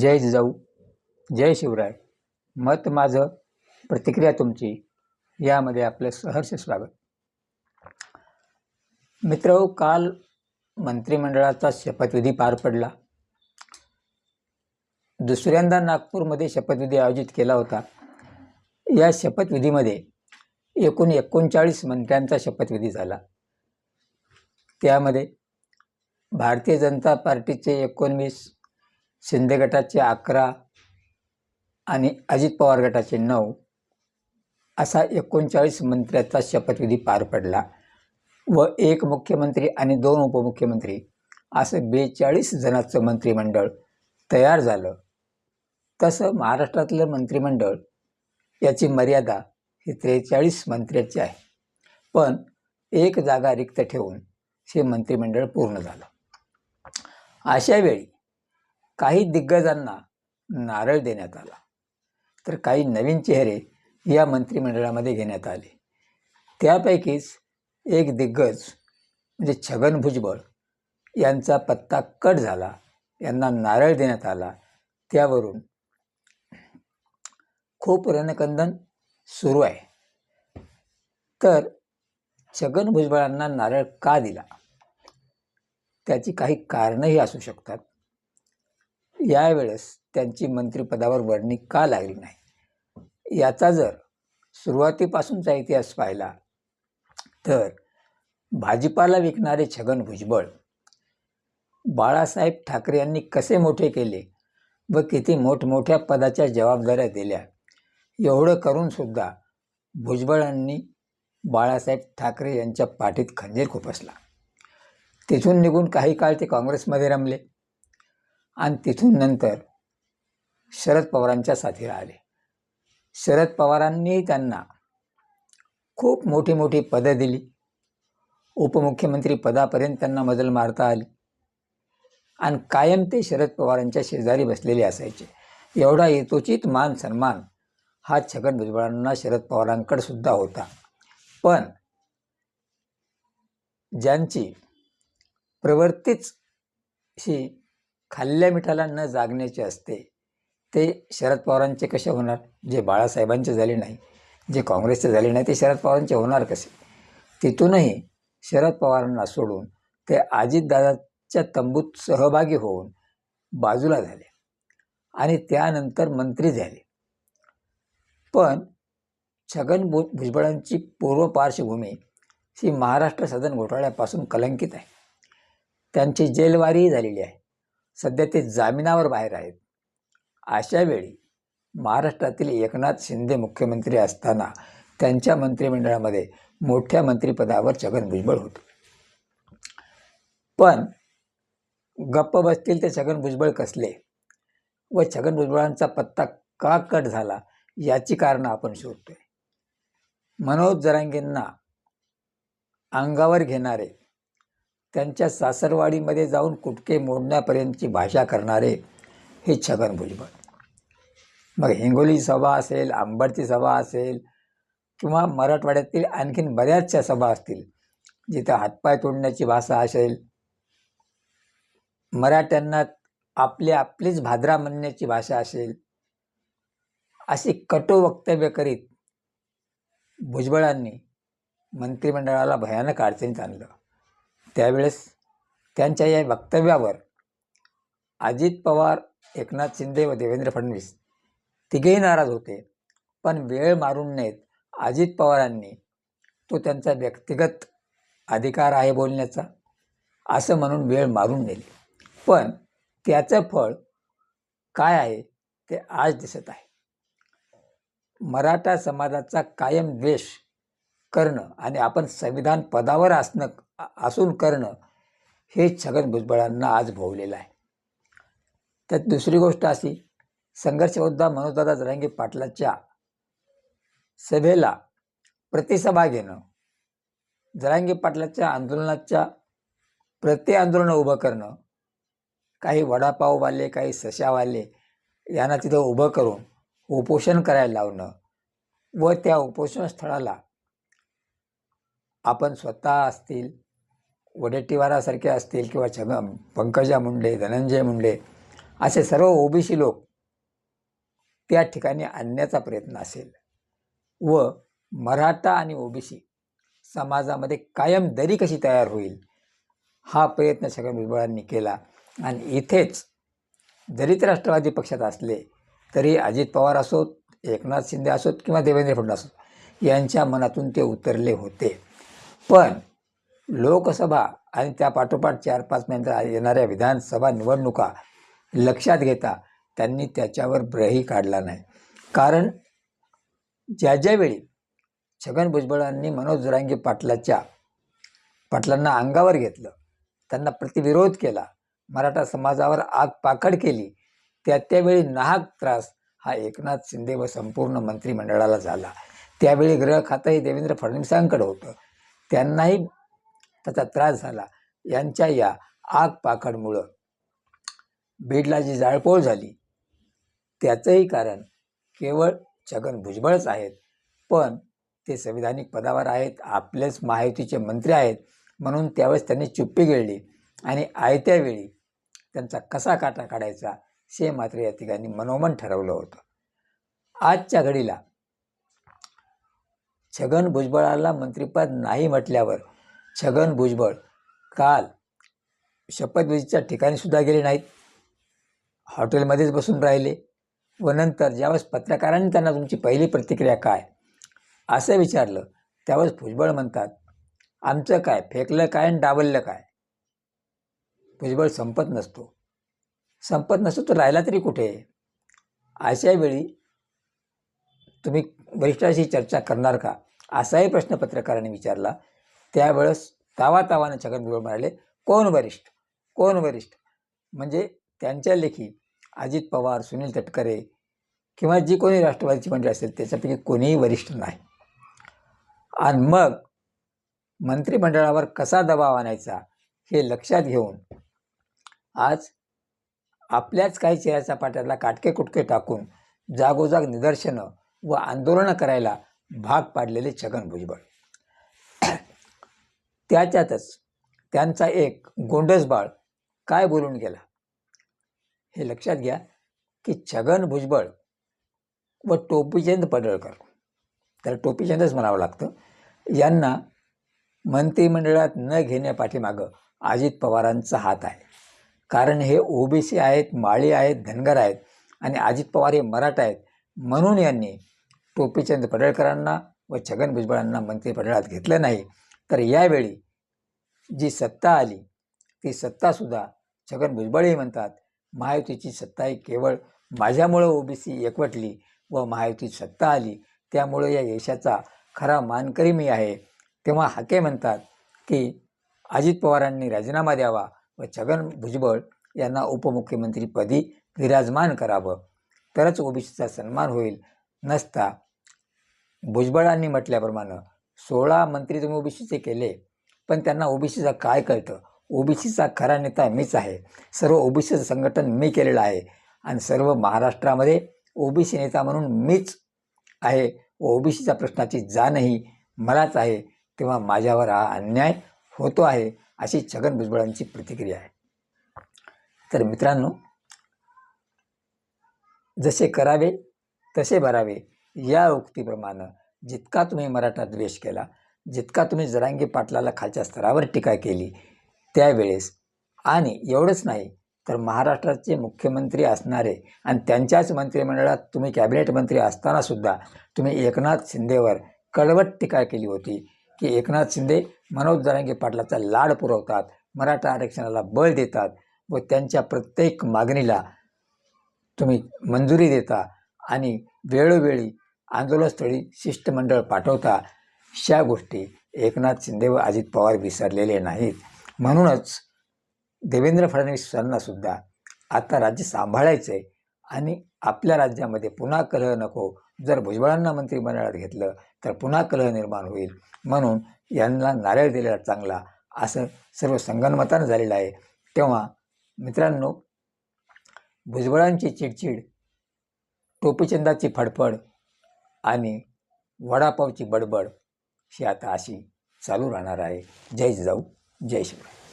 जय जिजाऊ जय शिवराय. मत माझं प्रतिक्रिया तुमची यामध्ये आपलं सहर्ष स्वागत. मित्र काल मंत्रिमंडळाचा शपथविधी पार पडला. दुसऱ्यांदा नागपूरमध्ये शपथविधी आयोजित केला होता. या शपथविधीमध्ये एकूण एकोणचाळीस मंत्र्यांचा शपथविधी झाला. त्यामध्ये भारतीय जनता पार्टीचे एकोणवीस शिंदे गटाचे अकरा आणि अजित पवार गटाचे नऊ असा एकोणचाळीस मंत्र्याचा शपथविधी पार पडला. व एक मुख्यमंत्री आणि दोन उपमुख्यमंत्री असं बेचाळीस जणांचं मंत्रिमंडळ तयार झालं. तसं महाराष्ट्रातलं मंत्रिमंडळ याची मर्यादा ही त्रेचाळीस मंत्र्याची आहे. पण एक जागा रिक्त ठेवून हे मंत्रिमंडळ पूर्ण झालं. अशावेळी काही दिग्गजांना नारळ देण्यात आला. तर काही नवीन चेहरे या मंत्रिमंडळामध्ये घेण्यात आले. त्यापैकीच एक दिग्गज म्हणजे छगन भुजबळ यांचा पत्ता कट झाला. यांना नारळ देण्यात आला. त्यावरून खूप रणकंदन सुरू आहे. तर छगन भुजबळांना नारळ का दिला? त्याची काही कारणंही असू शकतात. यावेळेस त्यांची मंत्रिपदावर वर्णी का लागली नाही? याचा जर सुरुवातीपासूनचा इतिहास पाहिला तर भाजीपाला विकणारे छगन भुजबळ बाळासाहेब ठाकरे यांनी कसे मोठे केले व किती मोठमोठ्या पदाच्या जबाबदाऱ्या दिल्या एवढं करूनसुद्धा भुजबळांनी बाळासाहेब ठाकरे यांच्या पाठीत खंजीर खुपसला. तिथून निघून काही काळ ते काँग्रेसमध्ये रमले. आणि तिथून नंतर शरद पवारांच्या साथीला आले शरद पवारांनी त्यांना खूप मोठी मोठी पदं दिली. उपमुख्यमंत्री पदापर्यंत त्यांना मजल मारता आली. आणि कायम ते शरद पवारांच्या शेजारी बसलेले असायचे. एवढा यथोचित मान सन्मान हा छगन भुजबळांना शरद पवारांकडे सुद्धा होता. पण ज्यांची प्रवृत्तीच ही खाल्ल्या मिठाला न जागण्याचे असते ते शरद पवारांचे कसे होणार? जे बाळासाहेबांचे झाले नाही जे काँग्रेसचे झाले नाही ते शरद पवारांचे होणार कसे? तिथूनही शरद पवारांना सोडून ते अजितदादाच्या तंबूत सहभागी होऊन बाजूला झाले आणि त्यानंतर मंत्री झाले. पण छगन भु भुजबळांची पूर्व पार्श्वभूमी ही महाराष्ट्र सदन घोटाळ्यापासून कलंकित आहे. त्यांची जेलवारीही झालेली आहे. सध्या ते जामिनावर बाहेर आहेत. अशा वेळी महाराष्ट्रातील एकनाथ शिंदे मुख्यमंत्री असताना त्यांच्या मंत्रिमंडळामध्ये मोठ्या मंत्रिपदावर छगन भुजबळ होते. पण गप्प बसतील ते छगन भुजबळ कसले? व छगन भुजबळांचा पत्ता का कट झाला याची कारणं आपण शोधतोय. मनोज जरांगेंना अंगावर घेणारे त्यांच्या सासरवाडीमध्ये जाऊन कुटके मोडण्यापर्यंतची भाषा करणारे हे छगन भुजबळ. मग हिंगोली सभा असेल आंबडची सभा असेल किंवा मराठवाड्यातील आणखीन बऱ्याचशा सभा असतील जिथं हातपाय तोडण्याची भाषा असेल मराठ्यांना आपले आपलीच भाद्रा म्हणण्याची भाषा असेल अशी कटो वक्तव्य करीत भुजबळांनी मंत्रिमंडळाला भयानक अडचणीत आणलं. त्यावेळेस त्यांच्या या वक्तव्यावर अजित पवार एकनाथ शिंदे व देवेंद्र फडणवीस तिघेही नाराज होते. पण वेळ मारून नयेत अजित पवारांनी तो त्यांचा व्यक्तिगत अधिकार आहे बोलण्याचा असं म्हणून वेळ मारून नेली. पण त्याचं फळ काय आहे ते आज दिसत आहे. मराठा समाजाचा कायम द्वेष करणं आणि आपण संविधान पदावर असणं असून करणं हे छगन भुजबळांना आज भोवलेलं आहे. त्यात दुसरी गोष्ट अशी संघर्षयोद्धा मनोजदादा जरांगे पाटलाच्या सभेला प्रतिसभा घेणं जरांगे पाटलाच्या आंदोलनाच्या प्रति आंदोलनं उभं करणं काही वडापाववाले काही सशावाले यांना तिथं उभं करून उपोषण करायला लावणं व त्या उपोषण स्थळाला आपण स्वतः असतील वडेट्टीवारासारखे असतील किंवा छग पंकजा मुंडे धनंजय मुंडे असे सर्व ओबीसी लोक त्या ठिकाणी आणण्याचा प्रयत्न असेल. व मराठा आणि ओबीसी समाजामध्ये कायम दरी कशी तयार होईल हा प्रयत्न छगन भुजबळांनी केला. आणि इथेच जरी ते राष्ट्रवादी पक्षात असले तरी अजित पवार असोत एकनाथ शिंदे असोत किंवा देवेंद्र फडणवीस असोत यांच्या मनातून ते उतरले होते. पण लोकसभा आणि त्या पाठोपाठ चार पाच महिन्यात येणाऱ्या विधानसभा निवडणुका लक्षात घेता त्यांनी त्याच्यावर ब्रही काढला नाही. कारण ज्या ज्यावेळी छगन भुजबळांनी मनोज जुरांगी पाटलाच्या पाटलांना अंगावर घेतलं त्यांना प्रतिविरोध केला मराठा समाजावर आग पाकड केली त्या त्यावेळी नाहक त्रास हा एकनाथ शिंदे व संपूर्ण मंत्रिमंडळाला झाला. त्यावेळी गृह खातंही देवेंद्र फडणवीसांकडे होतं. त्यांनाही त्याचा त्रास झाला. यांच्या या आगपाखडमुळं बीडला जी जाळपोळ झाली त्याचंही कारण केवळ छगन भुजबळच आहेत पण ते संविधानिक पदावर आहेत आपलेच महायुतीचे मंत्री आहेत म्हणून त्यावेळेस त्यांनी चुप्पी गिळली आणि आयत्या वेळी त्यांचा कसा काटा काढायचा हे मात्र या ठिकाणी मनोमन ठरवलं होतं. आजच्या घडीला छगन भुजबळाला मंत्रिपद नाही म्हटल्यावर छगन भुजबळ काल शपथविधीच्या ठिकाणी सुद्धा गेले नाहीत. हॉटेलमध्येच बसून राहिले व नंतर ज्यावेळेस पत्रकारांनी त्यांना तुमची पहिली प्रतिक्रिया काय? असं विचारलं त्यावेळेस भुजबळ म्हणतात आमचं काय? फेकलं काय आणि डावललं काय? भुजबळ संपत नसतो. संपत नसतो तर राहिला तरी कुठे? अशा वेळी तुम्ही वरिष्ठाशी चर्चा करणार का? असाही प्रश्न पत्रकारांनी विचारला. त्यावेळेस तावा तावानं छगन भुजबळ म्हणाले कोण वरिष्ठ? कोण वरिष्ठ? म्हणजे त्यांच्या लेखी अजित पवार सुनील तटकरे किंवा जी कोणी राष्ट्रवादीची मंडळी असेल त्याच्यापैकी कोणीही वरिष्ठ नाही. आणि मग मंत्रिमंडळावर कसा दबाव आणायचा हे लक्षात घेऊन आज आपल्याच काही चेहऱ्याच्या पाट्याला काटके कुटके टाकून जागोजाग निदर्शनं व आंदोलनं करायला भाग पाडलेले छगन भुजबळ त्याच्यातच त्यांचा एक गोंडस बाळ काय बोलून गेला? हे लक्षात घ्या की छगन भुजबळ व टोपीचंद पडळकर तर टोपीचंदच म्हणावं लागतं यांना मंत्रिमंडळात न घेण्यापाठीमागं अजित पवारांचा हात आहे. कारण हे ओबीसी आहेत माळी आहेत धनगर आहेत आणि अजित पवार हे मराठा आहेत म्हणून यांनी टोपीचंद पडळकरांना व छगन भुजबळांना मंत्रिमंडळात घेतलं नाही. तर यावेळी जी सत्ता आली ती सत्तासुद्धा छगन भुजबळही म्हणतात महायुतीची सत्ता ही केवळ माझ्यामुळं ओबीसी एकवटली व महायुतीत सत्ता आली त्यामुळं या यशाचा खरा मानकरी मी आहे. तेव्हा हाके म्हणतात की अजित पवारांनी राजीनामा द्यावा व छगन भुजबळ यांना उपमुख्यमंत्रीपदी विराजमान करावं. तरच ओबीसीचा सन्मान होईल नसता. भुजबळांनी म्हटल्याप्रमाणे सोळा मंत्री तुम्ही ओबीसीचे केले पण त्यांना ओबीसीचा काय कळतं? ओबीसीचा खरा नेता मीच आहे. सर्व ओबीसीचं संघटन मी केलेलं आहे. आणि सर्व महाराष्ट्रामध्ये ओबीसी नेता म्हणून मीच आहे. ओबीसीच्या प्रश्नाची जाणही मलाच आहे. तेव्हा माझ्यावर हा अन्याय होतो आहे अशी छगन भुजबळांची प्रतिक्रिया आहे. तर मित्रांनो जसे करावे तसे भरावे या उक्तीप्रमाणे जितका तुम्ही मराठा द्वेष केला जितका तुम्ही जरांगी पाटलाला खालच्या स्तरावर टीका केली त्यावेळेस आणि एवढंच नाही तर महाराष्ट्राचे मुख्यमंत्री असणारे आणि त्यांच्याच मंत्रिमंडळात तुम्ही कॅबिनेट मंत्री असतानासुद्धा तुम्ही एकनाथ शिंदेवर कडवट टीका केली होती की एकनाथ शिंदे मनोज जरांगे पाटलाचा लाड पुरवतात मराठा आरक्षणाला बळ देतात व त्यांच्या प्रत्येक मागणीला तुम्ही मंजुरी देता आणि वेळोवेळी आंदोलनस्थळी शिष्टमंडळ पाठवता. अशा गोष्टी एकनाथ शिंदे व अजित पवार विसरलेले नाहीत. म्हणूनच देवेंद्र फडणवीसांनासुद्धा आता राज्य सांभाळायचं आहे आणि आपल्या राज्यामध्ये पुन्हा कलह नको. जर भुजबळांना मंत्रिमंडळात घेतलं तर पुन्हा कलह निर्माण होईल. म्हणून यांना नारळ दिलेला चांगला असं सर्व संगणमतानं झालेलं आहे. तेव्हा मित्रांनो भुजबळांची चिडचिड टोपीचंदाची फडफड आणि वडापावची बडबड ही आता अशी चालू राहणार आहे. जय जाऊ जय शिवराय.